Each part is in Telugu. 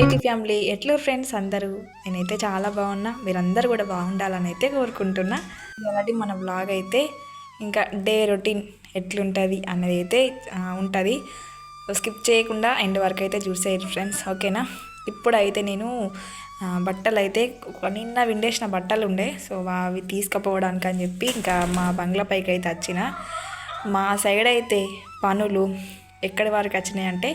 వైటీ ఫ్యామిలీ ఎట్లు ఫ్రెండ్స్ అందరూ? నేనైతే చాలా బాగున్నా. మీరందరూ కూడా బాగుండాలని అయితే కోరుకుంటున్నా. అలాంటి మన బ్లాగ్ అయితే ఇంకా డే రొటీన్ ఎట్లుంటుంది అనేది అయితే ఉంటుంది. స్కిప్ చేయకుండా ఎండ్ వరకు అయితే చూసేయండి ఫ్రెండ్స్ ఓకేనా? ఇప్పుడైతే నేను బట్టలు అయితే నిన్న విండేసిన బట్టలు ఉండే సో అవి తీసుకుపోవడానికి అని చెప్పి ఇంకా మా బంగ్లా పైకి అయితే వచ్చిన. మా సైడ్ అయితే పనులు ఎక్కడి వరకు వచ్చినాయి అంటే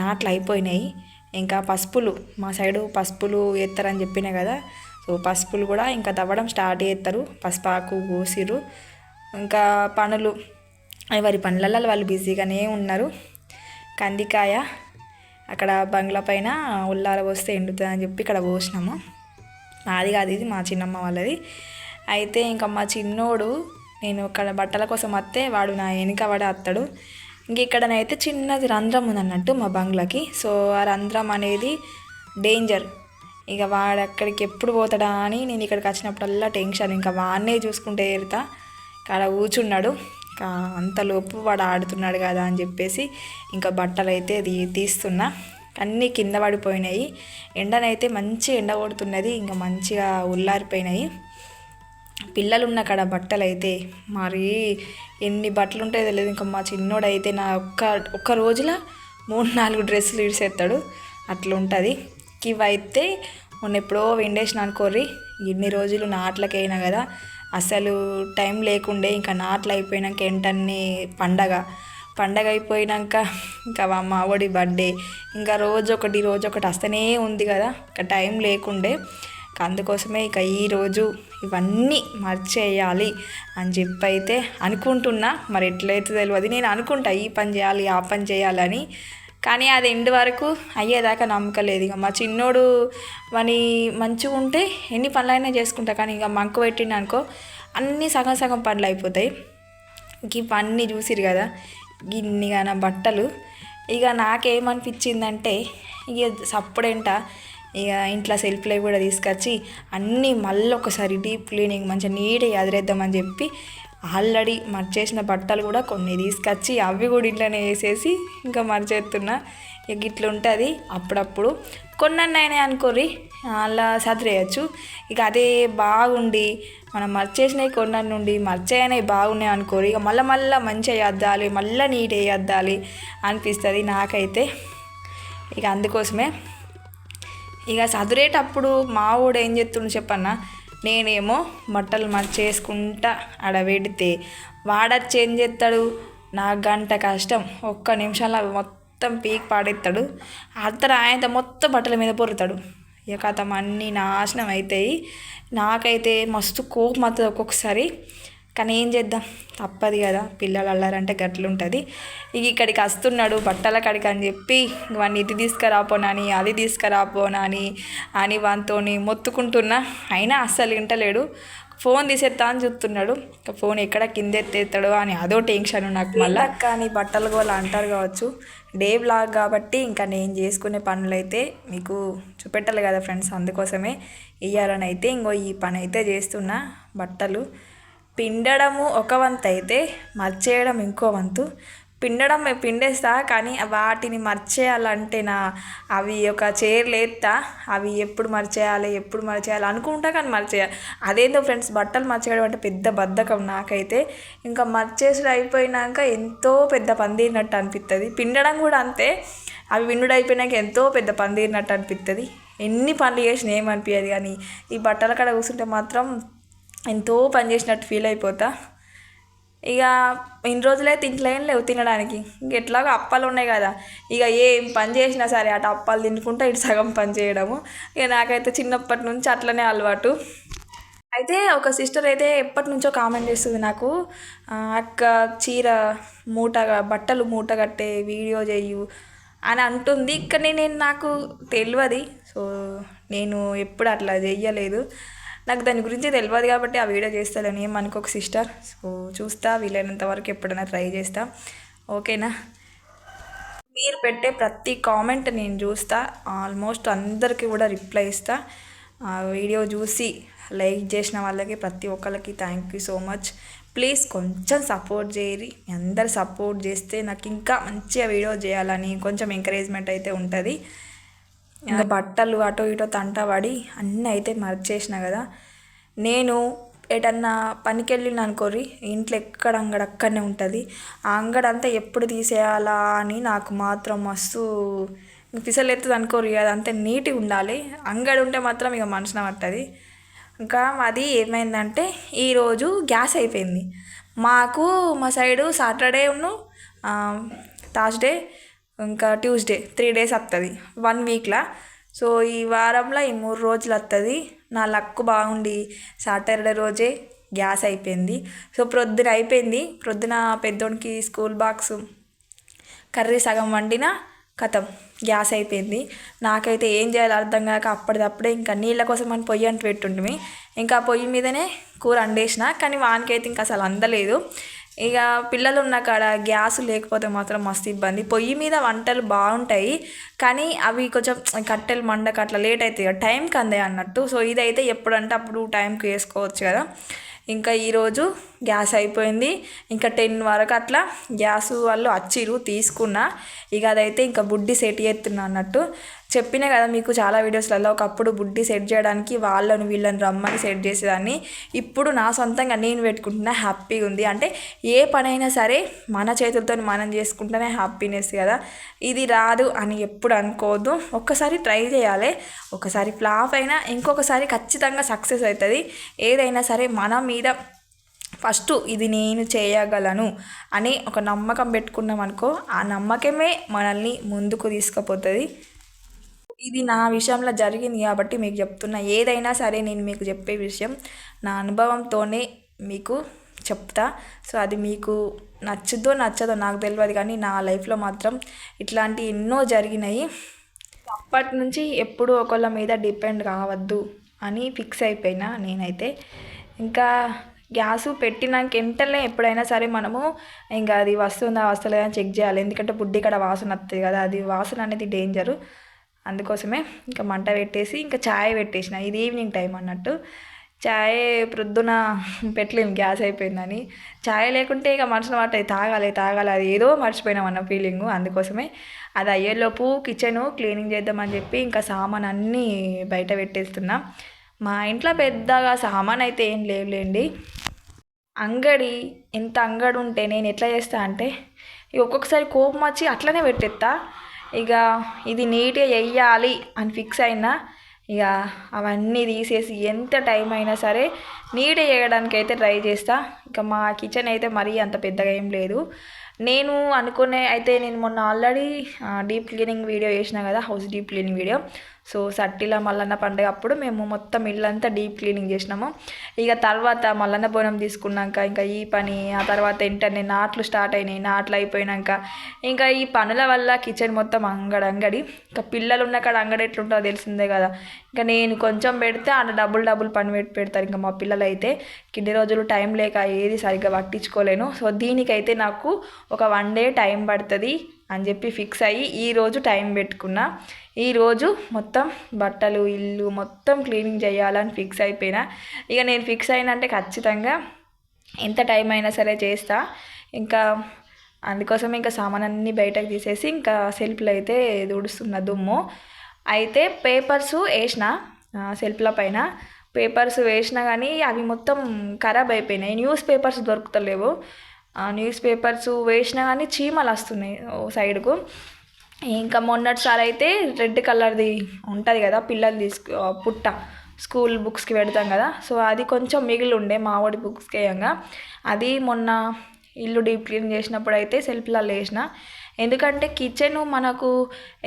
నాట్లు అయిపోయినాయి. ఇంకా పసుపులు మా సైడు పసుపులు వేస్తారని చెప్పినా కదా సో పసుపులు కూడా ఇంకా తవ్వడం స్టార్ట్ చేస్తారు. పసుపాకు కోసిరు ఇంకా పనులు వారి పనులలో వాళ్ళు బిజీగానే ఉన్నారు. కందికాయ అక్కడ బంగ్లా పైన ఉల్లార పోస్తే ఎండుతుంది అని చెప్పి ఇక్కడ పోసినాము. నాది కాదు ఇది మా చిన్నమ్మ వాళ్ళది. అయితే ఇంకా మా చిన్నోడు నేను ఇక్కడ బట్టల కోసం వస్తే వాడు నా వెనుక వాడే వస్తాడు ఇంక ఇక్కడనైతే చిన్నది రంధ్రం ఉందన్నట్టు మా బంగ్లాకి. సో ఆ రంధ్రం అనేది డేంజర్. ఇక వాడు అక్కడికి ఎప్పుడు పోతాడా అని నేను ఇక్కడికి వచ్చినప్పుడల్లా టెన్షన్. ఇంకా వాడినే చూసుకుంటే ఎరుతా. ఇక్కడ కూర్చున్నాడు. ఇంకా అంతలోపు వాడు ఆడుతున్నాడు కదా అని చెప్పేసి ఇంకా బట్టలు అయితే అది తీస్తున్నా. అన్నీ కింద పడిపోయినాయి. ఎండనైతే మంచి ఎండ కొడుతున్నది. ఇంకా మంచిగా ఉల్లారిపోయినాయి. పిల్లలు ఉన్న కాడ బట్టలు అయితే మరి ఎన్ని బట్టలు ఉంటాయో తెలియదు ఇంకా మా చిన్నోడైతే నా ఒక్క ఒక్క రోజుల మూడు నాలుగు డ్రెస్సులు ఇడిసేస్తాడు అట్లా ఉంటుంది ఇవైతే మొన్న ఎప్పుడో విండేసిన అనుకోర్రి ఇన్ని రోజులు నాట్లకైనా కదా. అసలు టైం లేకుండే ఇంకా నాట్లు అయిపోయినాక ఏంటన్నీ పండగ. పండగ అయిపోయినాక ఇంకా మా మావడి బర్త్డే. ఇంకా రోజు ఒకటి రోజు ఒకటి వస్తూనే ఉంది కదా. ఇంకా టైం లేకుండే. ఇంకా అందుకోసమే ఇక ఈరోజు ఇవన్నీ మర్చేయాలి అని చెప్పి అయితే అనుకుంటున్నా. మరి ఎట్లయితే తెలియదు నేను అనుకుంటా ఈ పని చేయాలి ఆ పని చేయాలని. కానీ అది ఎండ్ వరకు అయ్యేదాకా నమ్మకం లేదు. ఇక మా చిన్నోడు వాని మంచిగా ఉంటే ఎన్ని పనులైనా చేసుకుంటా. కానీ ఇక మంకు పెట్టిన అనుకో అన్నీ సగం సగం పనులు అయిపోతాయి. ఇంక ఈ చూసిరు కదా గిన్నిగా నా బట్టలు. ఇక నాకేమనిపించిందంటే ఇక సప్పుడేంట ఇక ఇంట్లో సెల్ఫ్లో కూడా తీసుకొచ్చి అన్నీ మళ్ళీ ఒకసారి డీప్ క్లీనింగ్ మంచిగా నీట్గా అదిరేద్దామని చెప్పి ఆల్రెడీ మర్చేసిన బట్టలు కూడా కొన్ని తీసుకొచ్చి అవి కూడా ఇంట్లోనే వేసేసి ఇంకా మర్చేస్తున్నా. ఇక ఇట్లా ఉంటుంది. అప్పుడప్పుడు కొన్నైనా అనుకోరి అలా సదిరేయచ్చు. ఇక అదే బాగుండి మనం మర్చేసినవి కొన్న నుండి మర్చేయనవి బాగున్నాయి అనుకోరి ఇక మళ్ళీ మళ్ళీ మంచిగా వేద్దాలి మళ్ళీ నీట్ వేయద్దాలి అనిపిస్తుంది నాకైతే. ఇక అందుకోసమే ఇక చదివేటప్పుడు మా ఊడు ఏం చేస్తుండు చెప్పన్నా? నేనేమో బట్టలు మర్చేసుకుంటా ఆడ పెడితే వాడచ్చి ఏం చేస్తాడు? నాకు గంట కష్టం ఒక్క నిమిషంలో అవి మొత్తం పీక్ పాడేస్తాడు. అతను ఆయన మొత్తం బట్టల మీద పొరుతాడు ఇక అతను అన్నీ నాశనం అవుతాయి నాకైతే మస్తు కోపం అవుతుంది ఒక్కొక్కసారి. కానీ ఏం చేద్దాం? తప్పదు కదా. పిల్లలు అల్లారంటే గట్లుంటుంది. ఇక ఇక్కడికి వస్తున్నాడు బట్టల కాడికి అని చెప్పి వాడిని ఇది తీసుకురాపోనని అది తీసుకురాపోనని అని వానితోని మొత్తుకుంటున్నా. అయినా అస్సలు వింటలేడు. ఫోన్ తీసేస్తా అని చూస్తున్నాడు. ఫోన్ ఎక్కడ కింద ఎత్తేస్తాడో అని అదో టెన్షన్ నాకు మళ్ళీ. కానీ బట్టలు గోలు అంటారు కావచ్చు. డే బ్లాగ్ కాబట్టి ఇంకా నేను చేసుకునే పనులు అయితే మీకు చూపెట్టాలి కదా ఫ్రెండ్స్ అందుకోసమే. ఇయ్యాలని అయితే ఇంకో ఈ పని అయితే చేస్తున్నా బట్టలు. పిండడము ఒక వంతు అయితే మర్చేయడం ఇంకో వంతు. పిండడం మేము పిండేస్తా కానీ వాటిని మర్చేయాలంటే నా అవి ఒక చీరలు అవి ఎప్పుడు మర్చేయాలి ఎప్పుడు మర్చేయాలి అనుకుంటా కానీ మర్చేయాలి అదేందో ఫ్రెండ్స్ బట్టలు మర్చేయడం అంటే పెద్ద బద్ధకం నాకైతే. ఇంకా మర్చేసుడు అయిపోయినాక ఎంతో పెద్ద పందిరినట్టు అనిపిస్తుంది పిండడం కూడా అంతే. అవి విండుడు అయిపోయినాక ఎంతో పెద్ద పందిరినట్టు అనిపిస్తుంది ఎన్ని పనులు చేసినా ఏమనిపించదు కానీ ఈ బట్టల కాడ కూర్చుంటే మాత్రం ఎంతో పని చేసినట్టు ఫీల్ అయిపోతా. ఇక ఇన్ని రోజులే ఇంట్లో ఏం లేవు తినడానికి. ఇంక ఎట్లాగో అప్పాలు ఉన్నాయి కదా. ఇక ఏం పని చేసినా సరే అటు అప్పాలు తినుకుంటా ఇటు సగం పని చేయడము. ఇక నాకైతే చిన్నప్పటి నుంచి అట్లనే అలవాటు. అయితే ఒక సిస్టర్ అయితే ఎప్పటి నుంచో కామెంట్ చేస్తుంది నాకు అక్క చీర మూట బట్టలు మూట కట్టే వీడియో చేయు అని అంటుంది. ఇక్కడ నేను నాకు తెలియదు. సో నేను ఎప్పుడు అట్లా చెయ్యలేదు. నాకు దాని గురించి తెలియదు కాబట్టి ఆ వీడియో చేస్తాను ఒక సిస్టర్. సో చూస్తా వీలైనంత వరకు ఎప్పుడైనా ట్రై చేస్తా. ఓకేనా? మీరు పెట్టే ప్రతి కామెంట్ నేను చూస్తా. ఆల్మోస్ట్ అందరికీ కూడా రిప్లై ఇస్తా. ఆ వీడియో చూసి లైక్ చేసిన వాళ్ళకి ప్రతి ఒక్కరికి thank you so much. Please కొంచెం సపోర్ట్ చేయరి అందరు సపోర్ట్ చేస్తే నాకు ఇంకా మంచిగా వీడియో చేయాలని కొంచెం ఎంకరేజ్మెంట్ అయితే ఉంటుంది. ఇంకా బట్టలు అటో ఇటో తంట పడి అన్నీ అయితే మర్చేసిన కదా. నేను ఎటన్నా పనికి వెళ్ళిన అనుకోరి ఇంట్లో ఎక్కడ అంగడి అక్కడనే ఉంటుంది. ఆ అంగడి అంతా ఎప్పుడు తీసేయాలా అని నాకు మాత్రం మస్తు పిసలు ఎత్తుంది అనుకోరు అదంతా నీట్గా ఉండాలి. అంగడి ఉంటే మాత్రం ఇక మనసున పట్టది. ఇంకా అది ఏమైందంటే ఈరోజు గ్యాస్ అయిపోయింది. మాకు మా సైడు సాటర్డే ఉన్ను థర్స్డే ఇంకా ట్యూస్డే త్రీ డేస్ వస్తుంది వన్ వీక్లో. సో ఈ వారంలో ఈ మూడు రోజులు వస్తుంది నా లక్ బాగుండి సాటర్డే రోజే గ్యాస్ అయిపోయింది. సో ప్రొద్దున అయిపోయింది. ప్రొద్దున పెద్దోడికి స్కూల్ బాక్స్ కర్రీ సగం వండిన కథం గ్యాస్ అయిపోయింది. నాకైతే ఏం చేయాలో అర్థం కాక అప్పటిదప్పుడే ఇంకా నీళ్ళ కోసం అని పొయ్యి అంటు పెట్టుంటిమి. ఇంకా పొయ్యి మీదనే కూర వండేసిన కానీ వానికైతే ఇంకా అసలు అందలేదు. ఇక పిల్లలు ఉన్న కాడ గ్యాస్ లేకపోతే మాత్రం మస్తు ఇబ్బంది. పొయ్యి మీద వంటలు బాగుంటాయి కానీ అవి కొంచెం కట్టెలు మండక అట్లా లేట్ అవుతాయి టైంకి అందే అన్నట్టు. సో ఇదైతే ఎప్పుడంటే అప్పుడు టైంకి వేసుకోవచ్చు కదా. ఇంకా ఈరోజు గ్యాస్ అయిపోయింది. ఇంకా టెన్ వరకు అట్లా గ్యాస్ వాళ్ళు వచ్చిరు తీసుకున్నా. ఇక అదైతే ఇంకా బుడ్డి సెట్ చేస్తున్నా అన్నట్టు. చెప్పినా కదా మీకు చాలా వీడియోస్లలో ఒకప్పుడు బుడ్డి సెట్ చేయడానికి వాళ్ళను వీళ్ళని రమ్మని సెట్ చేసేదాన్ని. ఇప్పుడు నా సొంతంగా నేను పెట్టుకుంటున్నా హ్యాపీగా ఉంది. అంటే ఏ పనైనా సరే మన చేతులతో మనం చేసుకుంటేనే హ్యాపీనెస్ కదా. ఇది రాదు అని ఎప్పుడు అనుకోవద్దు. ఒక్కసారి ట్రై చేయాలి. ఒకసారి ఫ్లాప్ అయినా ఇంకొకసారి ఖచ్చితంగా సక్సెస్ అవుతుంది. ఏదైనా సరే మన మీద ఫస్ట్ ఇది నేను చేయగలను అని ఒక నమ్మకం పెట్టుకున్నాం అనుకో ఆ నమ్మకమే మనల్ని ముందుకు తీసుకుపోతుంది. ఇది నా విషయంలో జరిగింది కాబట్టి మీకు చెప్తున్నా. ఏదైనా సరే నేను మీకు చెప్పే విషయం నా అనుభవంతోనే మీకు చెప్తా. సో అది మీకు నచ్చుదో నచ్చదో నాకు తెలియదు కానీ నా లైఫ్లో మాత్రం ఇట్లాంటి ఎన్నో జరిగినాయి. అప్పటి నుంచి ఎప్పుడూ ఒకళ్ళ మీద డిపెండ్ కావద్దు అని ఫిక్స్ అయిపోయినా నేనైతే. ఇంకా గ్యాస్ పెట్టినాక వెంటనే ఎప్పుడైనా సరే మనము ఇంకా అది వస్తుందా వస్తలేదా చెక్ చేయాలి. ఎందుకంటే బుడ్డి ఇక్కడ వాసన వస్తుంది కదా అది వాసన అనేది డేంజరు. అందుకోసమే ఇంకా మంట పెట్టేసి ఇంకా ఛాయ్ పెట్టేసిన. ఇది ఈవినింగ్ టైం అన్నట్టు. ఛాయ్ ప్రొద్దున పెట్టలేము గ్యాస్ అయిపోయిందని. ఛాయ్ లేకుంటే ఇక మనసులో మాట తాగాలి తాగాలి. అది ఏదో మర్చిపోయినాం అన్న ఫీలింగు అందుకోసమే. అది అయ్యేలోపు కిచెన్ క్లీనింగ్ చేద్దామని చెప్పి ఇంకా సామాన్ అన్నీ బయట పెట్టేస్తున్నా. మా ఇంట్లో పెద్దగా సామాన్ అయితే ఏం లేవులేండి అంగడి ఎంత అంగడి ఉంటే నేను ఎట్లా చేస్తా అంటే ఇక ఒక్కొక్కసారి కోపం వచ్చి అట్లనే పెట్టేస్తా ఇక ఇది నీట్గా వెయ్యాలి అని ఫిక్స్ అయినా ఇక అవన్నీ తీసేసి ఎంత టైం అయినా సరే నీట్ చేయడానికి అయితే ట్రై చేస్తా. ఇక మా కిచెన్ అయితే మరీ అంత పెద్దగా ఏం లేదు. నేను అనుకునే అయితే నేను మొన్న ఆల్రెడీ డీప్ క్లీనింగ్ వీడియో చేసిన కదా house deep cleaning video so సట్టిల Mallanna పండుగ అప్పుడు మేము మొత్తం ఇల్లంతా డీప్ క్లీనింగ్ చేసినాము. ఇక తర్వాత మల్లన్న బోనం తీసుకున్నాక ఇంకా ఈ పని ఆ తర్వాత వెంటనే నాట్లు స్టార్ట్ అయినాయి నాట్లు అయిపోయినాక ఇంకా ఈ పనుల వల్ల కిచెన్ మొత్తం అంగడి అంగడి. ఇంకా పిల్లలు ఉన్న కాడ అంగడి ఎట్లుంటుందో తెలిసిందే కదా. ఇంకా నేను కొంచెం పెడితే అక్కడ డబుల్ డబుల్ పని పెట్టి పెడతారు ఇంకా మా పిల్లలు అయితే కింది రోజులు టైం లేక ఏది సరిగ్గా పట్టించుకోలేను. సో దీనికైతే నాకు ఒక వన్ డే టైం పడుతుంది. అని చెప్పి ఫిక్స్ అయ్యి ఈరోజు టైం పెట్టుకున్నా. ఈరోజు మొత్తం బట్టలు ఇల్లు మొత్తం క్లీనింగ్ చేయాలని ఫిక్స్ అయిపోయినా. ఇక నేను ఫిక్స్ అయినంటే ఖచ్చితంగా ఎంత టైం అయినా సరే చేస్తా. ఇంకా అందుకోసం ఇంకా సామాన్ అన్నీ బయటకు తీసేసి ఇంకా సెల్ఫ్లో అయితే దుడుస్తున్న దుమ్ము. అయితే పేపర్స్ వేసిన సెల్ఫ్ల పైన. పేపర్స్ వేసినా కానీ అవి మొత్తం ఖరాబ్ అయిపోయినాయి. న్యూస్ పేపర్స్ దొరుకుతలేవు. న్యూస్ పేపర్స్ వేసినా కానీ చీమలు వస్తున్నాయి ఓ సైడ్కు. ఇంకా మొన్నటిసారి అయితే రెడ్ కలర్ది ఉంటుంది కదా పిల్లలు తీసుకు పుట్ట స్కూల్ బుక్స్కి పెడతాం కదా సో అది కొంచెం మిగిలి ఉండే మావాడి బుక్స్కి వేయంగా. అది మొన్న ఇల్లు డీప్ క్లీన్ చేసినప్పుడు అయితే సెల్ఫ్లలో వేసిన. ఎందుకంటే కిచెన్ మనకు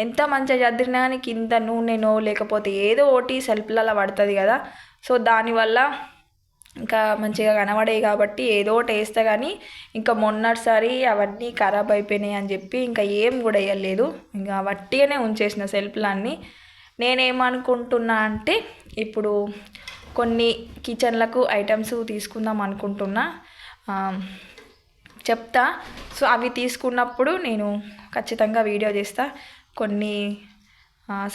ఎంత మంచిగా చదివినా కానీ కింద నూనెనో లేకపోతే ఏదో ఒకటి సెల్ఫ్లలో పడుతుంది కదా సో దానివల్ల ఇంకా మంచిగా కనబడేవి కాబట్టి ఏదో ఒకటి వేస్తే కానీ ఇంకా మొన్నటిసారి అవన్నీ ఖరాబ్ అయిపోయినాయి అని చెప్పి ఇంకా ఏం కూడా వేయలేదు. ఇంకా వట్టిగానే ఉంచేసిన సెల్ఫ్లన్నీ నేనేమనుకుంటున్నా అంటే ఇప్పుడు కొన్ని కిచెన్లకు ఐటమ్స్ తీసుకుందాం అనుకుంటున్నా. చెప్తా. సో అవి తీసుకున్నప్పుడు నేను ఖచ్చితంగా వీడియో చేస్తా. కొన్ని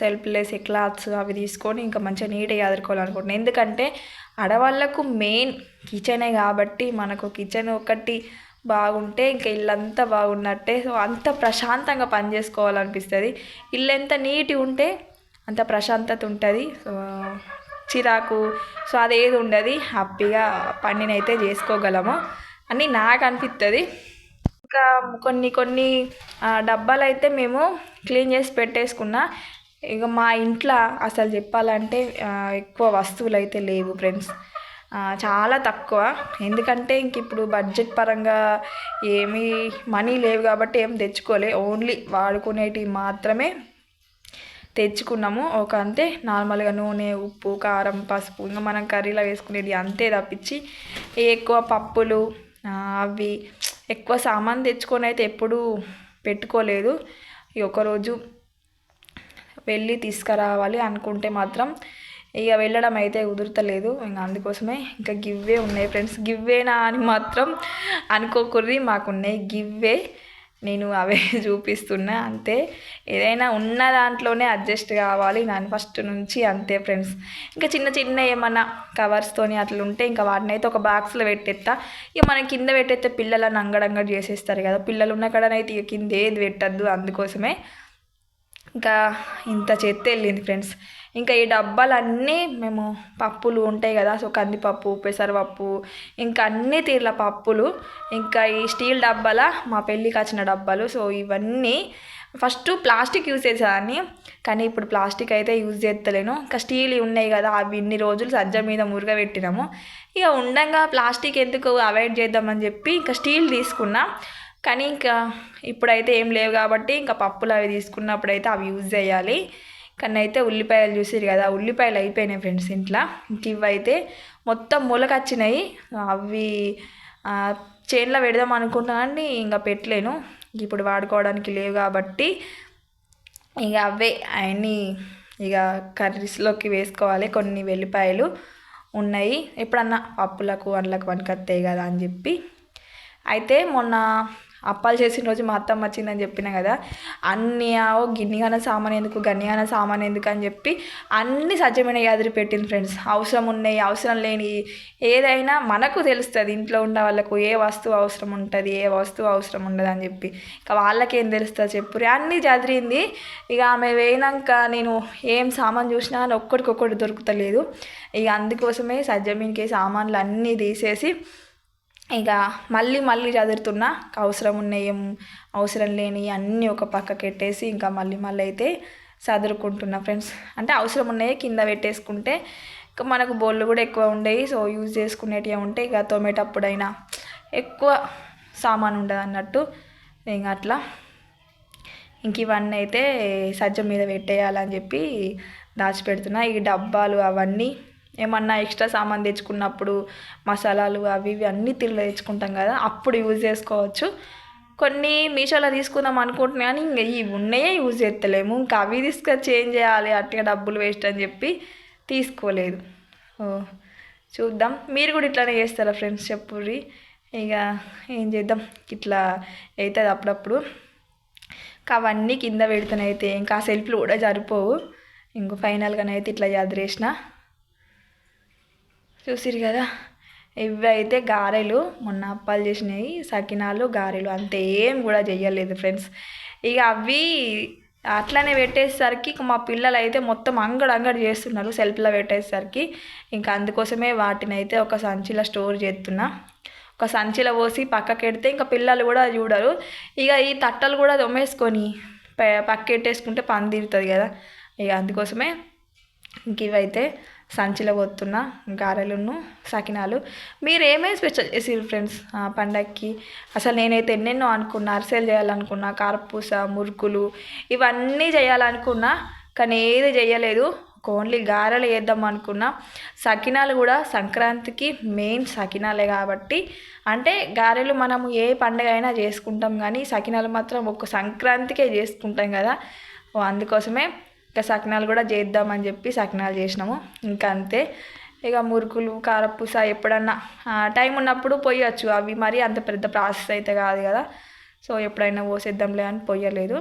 సెల్ఫ్ లెస్ క్లాత్స్ అవి తీసుకొని ఇంకా మంచిగా నీట్గా ఆదుకోవాలనుకుంటున్నాను ఎందుకంటే ఆడవాళ్ళకు మెయిన్ కిచెనే కాబట్టి మనకు కిచెన్ ఒకటి బాగుంటే ఇంకా ఇల్లంతా బాగున్నట్టే సో అంత ప్రశాంతంగా పని చేసుకోవాలనిపిస్తుంది. ఇల్లు ఎంత నీట్గా ఉంటే అంత ప్రశాంతత ఉంటుంది. సో చిరాకు సో అదేది ఉండదు. హ్యాపీగా పనినైతే చేసుకోగలము అని నాకు అనిపిస్తుంది ఇంకా కొన్ని కొన్ని డబ్బాలు అయితే మేము క్లీన్ చేసి పెట్టేసుకున్నా. ఇక మా ఇంట్లో అసలు చెప్పాలంటే ఎక్కువ వస్తువులు అయితే లేవు ఫ్రెండ్స్. చాలా తక్కువ. ఎందుకంటే ఇంక ఇప్పుడు బడ్జెట్ పరంగా ఏమీ మనీ లేవు కాబట్టి ఏం తెచ్చుకోలే. ఓన్లీ వాడుకునేటివి మాత్రమే తెచ్చుకున్నాము. ఒక అంతే. నార్మల్గా నూనె ఉప్పు కారం పసుపు ఇంకా మనం కర్రీలో వేసుకునేది అంతే తప్పించి ఎక్కువ పప్పులు అవి ఎక్కువ సామాన్ తెచ్చుకొని అయితే ఎప్పుడూ పెట్టుకోలేదు. ఈ ఒకరోజు వెళ్ళి తీసుకురావాలి అనుకుంటే మాత్రం ఇక వెళ్ళడం అయితే కుదురుతలేదు. ఇంకా అందుకోసమే ఇంకా గివ్వే ఉన్నాయి ఫ్రెండ్స్ గివ్వేనా అని మాత్రం అనుకోకూడదు మాకున్నాయి గివ్వే నేను అవే చూపిస్తున్నా. అంతే. ఏదైనా ఉన్న దాంట్లోనే అడ్జస్ట్ కావాలి. నేను ఫస్ట్ నుంచి అంతే ఫ్రెండ్స్ ఇంకా చిన్న చిన్న ఏమన్నా కవర్స్తోని అట్లా ఉంటే ఇంకా వాటిని అయితే ఒక బాక్స్లో పెట్టేస్తా ఇక మనం కింద పెట్టేస్తే పిల్లలను అంగడంగడి చేసేస్తారు కదా. పిల్లలు ఉన్న కడనైతే ఇక కింద ఏది పెట్టద్దు. అందుకోసమే ఇంకా ఇంత చెత్త వెళ్ళింది ఫ్రెండ్స్. ఇంకా ఈ డబ్బాలన్నీ మేము పప్పులు ఉంటాయి కదా సో కందిపప్పు పెసరపప్పు ఇంకా అన్ని తీర్ల పప్పులు ఇంకా ఈ స్టీల్ డబ్బాల మా పెళ్ళికి వచ్చిన డబ్బాలు. సో ఇవన్నీ ఫస్ట్ ప్లాస్టిక్ యూజ్ చేసేదాన్ని కానీ ఇప్పుడు ప్లాస్టిక్ అయితే యూజ్ చేస్తలేను. ఇంకా స్టీల్ ఉన్నాయి కదా అవి ఇన్ని రోజులు సజ్జ మీద మురుగ పెట్టినాము ఇక ఉండంగా ప్లాస్టిక్ ఎందుకు అవాయిడ్ చేద్దామని చెప్పి ఇంకా స్టీల్ తీసుకున్నా. కానీ ఇంకా ఇప్పుడైతే ఏం లేవు కాబట్టి ఇంకా పప్పులు అవి తీసుకున్నప్పుడు అయితే అవి యూజ్ చేయాలి. కానీ అయితే ఉల్లిపాయలు చూసారు కదా ఉల్లిపాయలు అయిపోయినాయి ఫ్రెండ్స్ ఇంట్లో. ఇంక ఇవైతే మొత్తం మొలకొచ్చినాయి. అవి చేన్లో పెడదాం అనుకుంటున్నాను ఇంకా పెట్టలేను. ఇప్పుడు వాడుకోవడానికి లేవు కాబట్టి ఇక అవే అవన్నీ ఇక కర్రీస్లోకి వేసుకోవాలి. కొన్ని వెల్లిపాయలు ఉన్నాయి. ఎప్పుడన్నా పప్పులకు అందులకు వనకత్తాయి కదా అని చెప్పి. అయితే మొన్న అప్పాలు చేసిన రోజు మా అత్తమ్మ వచ్చిందని చెప్పిన కదా అన్ని ఓ గిన్నెగాన సామాన్ ఎందుకు గన్నిగాన సామాన్ ఎందుకు అని చెప్పి అన్ని సజ్జమైన ఎదిరి పెట్టింది ఫ్రెండ్స్. అవసరం ఉన్నాయి అవసరం లేని ఏదైనా మనకు తెలుస్తుంది ఇంట్లో ఉన్న వాళ్ళకు ఏ వస్తువు అవసరం ఉంటుంది ఏ వస్తువు అవసరం ఉండదు అని చెప్పి. ఇక వాళ్ళకేం తెలుస్తుంది చెప్పు అన్నీ చదిరింది. ఇక ఆమె వేయినాక నేను ఏం సామాన్ చూసినా అని ఒక్కడికొక్కటి దొరుకుతలేదు. ఇక అందుకోసమే సజ్జమీన్కి సామాన్లు అన్నీ తీసేసి ఇక మళ్ళీ మళ్ళీ చదువుతున్నా అవసరం ఉన్నాయేం అవసరం లేని అన్నీ ఒక పక్కకి పెట్టేసి ఇంకా మళ్ళీ మళ్ళీ అయితే చదువుకుంటున్నా ఫ్రెండ్స్. అంటే అవసరం ఉన్నాయి కింద పెట్టేసుకుంటే మనకు బోళ్ళు కూడా ఎక్కువ ఉండేవి సో యూజ్ చేసుకునేటివి ఉంటే ఇక తోమేటప్పుడైనా ఎక్కువ సామాన్ ఉండదు అన్నట్టు ఇంకా అట్లా. ఇంక ఇవన్నీ అయితే సజ్జ మీద పెట్టేయాలని చెప్పి దాచిపెడుతున్నా. ఈ డబ్బాలు అవన్నీ ఏమన్నా ఎక్స్ట్రా సామాన్ తెచ్చుకున్నప్పుడు మసాలాలు అవి ఇవి అన్నీ తిరిగి తెచ్చుకుంటాం కదా అప్పుడు యూజ్ చేసుకోవచ్చు. కొన్ని మీషోలో తీసుకుందాం అనుకుంటున్నా కానీ ఇంకా ఇవి ఉన్నాయే యూజ్ చేస్తలేము. ఇంకా అవి తీసుకొచ్చి ఏం చేయాలి అట్టిగా డబ్బులు వేస్ట్ అని చెప్పి తీసుకోలేదు. ఓ చూద్దాం. మీరు కూడా ఇట్లానే చేస్తారా ఫ్రెండ్స్ చెప్పుర్రి? ఇక ఏం చేద్దాం? ఇట్లా అవుతుంది అప్పుడప్పుడు. అవన్నీ కింద పెడితేనైతే ఇంకా సెల్ఫ్లు కూడా సరిపోవు. ఇంకో ఫైనల్గానైతే ఇట్లా చదిరేసిన చూసిరు కదా? ఇవి అయితే గారెలు మొన్న అప్పాలు చేసినాయి సకినాలు గారెలు. అంతే ఏం కూడా చెయ్యలేదు ఫ్రెండ్స్. ఇక అవి అట్లనే పెట్టేసరికి మా పిల్లలు అయితే మొత్తం అంగడి అంగడి చేస్తున్నారు సెల్ఫ్లో పెట్టేసరికి. ఇంకా అందుకోసమే వాటిని అయితే ఒక సంచిలో స్టోర్ చేస్తున్నా. ఒక సంచిలో పోసి పక్కకెడితే ఇంకా పిల్లలు కూడా చూడరు. ఇక ఈ తట్టలు కూడా దొమ్మేసుకొని పక్కెట్టేసుకుంటే పని తీరుతుంది కదా. ఇక అందుకోసమే ఇంక ఇవైతే సంచిలో పోతున్న గారెలును సకినాలు. మీరు ఏమేమి స్పెషల్ చేసిరు ఫ్రెండ్స్ పండగకి అసలు నేనైతే ఎన్నెన్నో అనుకున్నా అరిసెలు చేయాలనుకున్నా కారపూస మురుకులు ఇవన్నీ చేయాలనుకున్నా కానీ ఏది చేయలేదు. ఓన్లీ గారెలు వేద్దాం అనుకున్నా. సకినాలు కూడా సంక్రాంతికి మెయిన్ సకినాలే కాబట్టి. అంటే గారెలు మనము ఏ పండుగ అయినా చేసుకుంటాం కానీ సకినాలు మాత్రం ఒక సంక్రాంతికే చేసుకుంటాం కదా. అందుకోసమే ఇంకా సకినాలు కూడా చేద్దామని చెప్పి సకినాలు చేసినాము. ఇంకా అంతే. ఇక మురుకులు కారపూస ఎప్పుడన్నా టైం ఉన్నప్పుడు పోయొచ్చు. అవి మరి అంత పెద్ద ప్రాసెస్ అయితే కాదు కదా. సో ఎప్పుడైనా పోసేద్దాంలే అని పోయలేదు.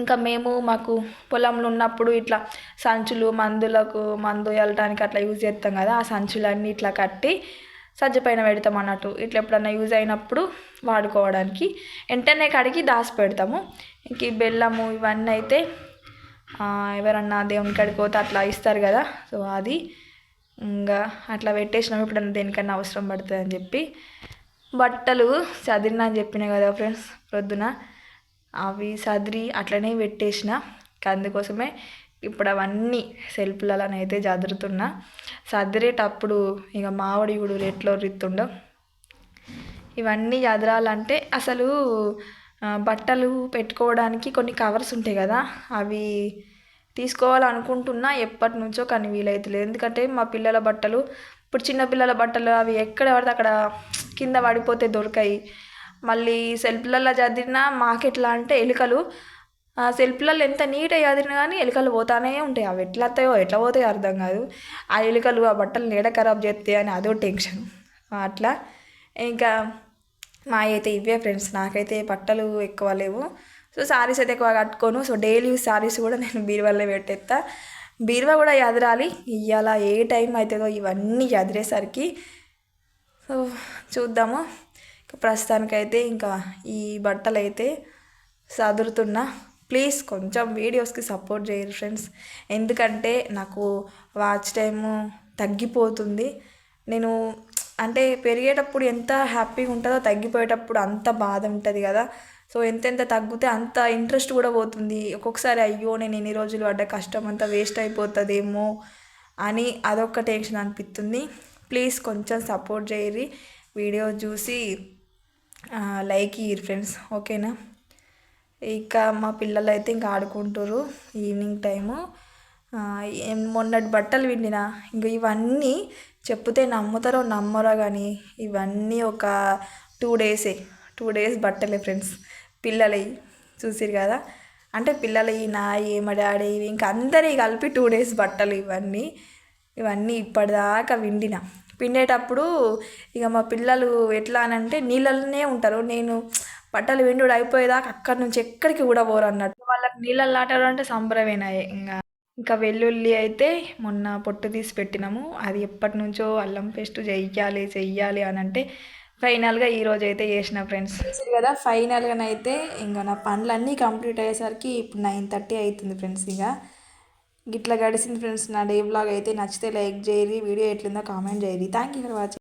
ఇంకా మేము మాకు పొలంలో ఉన్నప్పుడు ఇట్లా సంచులు మందులకు మందు వెళ్ళటానికి అట్లా యూజ్ చేస్తాం కదా. ఆ సంచులన్నీ ఇట్లా కట్టి సజ్జ పైన పెడతాం అన్నట్టు. ఇట్లా ఎప్పుడన్నా యూజ్ అయినప్పుడు వాడుకోవడానికి. వెంటనే కడిగి దాచి పెడతాము. ఇంక ఈ బెల్లము ఇవన్నీ అయితే ఎవరన్నా దేవుని కాడికి పోతే అట్లా ఇస్తారు కదా. సో అది ఇంకా అట్లా పెట్టేసినాం. ఎప్పుడన్నా దేనికన్నా అవసరం పడుతుంది అని చెప్పి. బట్టలు చదిరిన అని చెప్పిన కదా ఫ్రెండ్స్ ప్రొద్దున. అవి సదిరి అట్లనే పెట్టేసిన. అందుకోసమే ఇప్పుడు అవన్నీ సెల్ఫ్లలోనైతే చదురుతున్నా సదిరేటప్పుడు ఇక మామిడి కూడా ఎట్లా రిత్తుండో. ఇవన్నీ చదరాలంటే అసలు బట్టలు పెట్టుకోవడానికి కొన్ని కవర్స్ ఉంటాయి కదా అవి తీసుకోవాలనుకుంటున్నా ఎప్పటి నుంచో కానీ వీలైతలేదు ఎందుకంటే మా పిల్లల బట్టలు ఇప్పుడు చిన్న పిల్లల బట్టలు అవి ఎక్కడ పడితే అక్కడ కింద పడిపోతే దొరకాయి. మళ్ళీ సెల్ఫ్లలో చదివినా మాకెట్లా అంటే ఎలుకలు ఆ సెల్ఫ్లలో ఎంత నీట్గా చదివినా కానీ ఎలుకలు పోతానే ఉంటాయి. అవి ఎట్లా వస్తాయో ఎట్లా పోతాయో అర్థం కాదు. ఆ ఎలుకలు ఆ బట్టలు నీడ ఖరాబ్ చేస్తాయి అని అదో టెన్షన్. అట్లా. ఇంకా మా అయితే ఇవే ఫ్రెండ్స్ నాకైతే బట్టలు ఎక్కువ లేవు. సో శారీస్ అయితే ఎక్కువ కట్టుకోను. సో డైలీ యూస్ సారీస్ కూడా నేను బీరువాలో పెట్టేస్తా బీరువా కూడా ఎదరాలి. ఇవాళ ఏ టైం అవుతుందో ఇవన్నీ ఎదిరేసరికి. సో చూద్దాము. ఇంకా ప్రస్తుతానికైతే ఇంకా ఈ బట్టలు అయితే సదురుతున్నా. ప్లీజ్ కొంచెం వీడియోస్కి సపోర్ట్ చేయరు ఫ్రెండ్స్ ఎందుకంటే నాకు వాచ్ టైము తగ్గిపోతుంది. నేను అంటే పెరిగేటప్పుడు ఎంత హ్యాపీగా ఉంటుందో తగ్గిపోయేటప్పుడు అంత బాధ ఉంటుంది కదా. సో ఎంతెంత తగ్గితే అంత ఇంట్రెస్ట్ కూడా పోతుంది. ఒక్కొక్కసారి అయ్యో నేను ఎన్ని రోజులు పడ్డ కష్టం అంతా వేస్ట్ అయిపోతుందేమో అని అదొక టెన్షన్ అనిపిస్తుంది. ప్లీజ్ కొంచెం సపోర్ట్ చేయరి వీడియో చూసి లైక్ ఇయ్యి ఫ్రెండ్స్. ఓకేనా? ఇక మా పిల్లలు అయితే ఇంకా ఆడుకుంటారు ఈవినింగ్ టైము. మొన్నటి బట్టలు విండిన ఇంక ఇవన్నీ చెప్తే నమ్ముతారో నమ్మరో కానీ ఇవన్నీ ఒక టూ డేసే టూ డేస్ బట్టలే ఫ్రెండ్స్. పిల్లలవి చూసిరు కదా? అంటే పిల్లలవి నాయి మా డాడీ ఇంకా అందరి కలిపి టూ డేస్ బట్టలు ఇవన్నీ ఇవన్నీ ఇప్పటిదాకా విండిన. పిండేటప్పుడు ఇక మా పిల్లలు ఎట్లా అని అంటే నీళ్ళలోనే ఉంటారు. నేను బట్టలు విండు అయిపోయేదాకా అక్కడి నుంచి ఎక్కడికి కూడా పోరు అన్నట్టు. వాళ్ళకి నీళ్ళల్లో ఆటలు అంటే సంబరమేనాయే ఇంకా? ఇంకా వెల్లుల్లి అయితే మొన్న పొట్టు తీసి పెట్టినాము. అది ఎప్పటి నుంచో అల్లం పేస్ట్ చెయ్యాలి చెయ్యాలి అని అంటే ఫైనల్గా ఈరోజు అయితే చేసిన ఫ్రెండ్స్. కదా ఫైనల్గానైతే ఇంకా నా పనులన్నీ కంప్లీట్ అయ్యేసరికి ఇప్పుడు నైన్ థర్టీ అవుతుంది ఫ్రెండ్స్ ఇక. గిట్లా గడిచింది ఫ్రెండ్స్ నా డే బ్లాగ్ అయితే నచ్చితే లైక్ చేయరి వీడియో ఎట్లుందో comment చేయరి. Thank you for watching.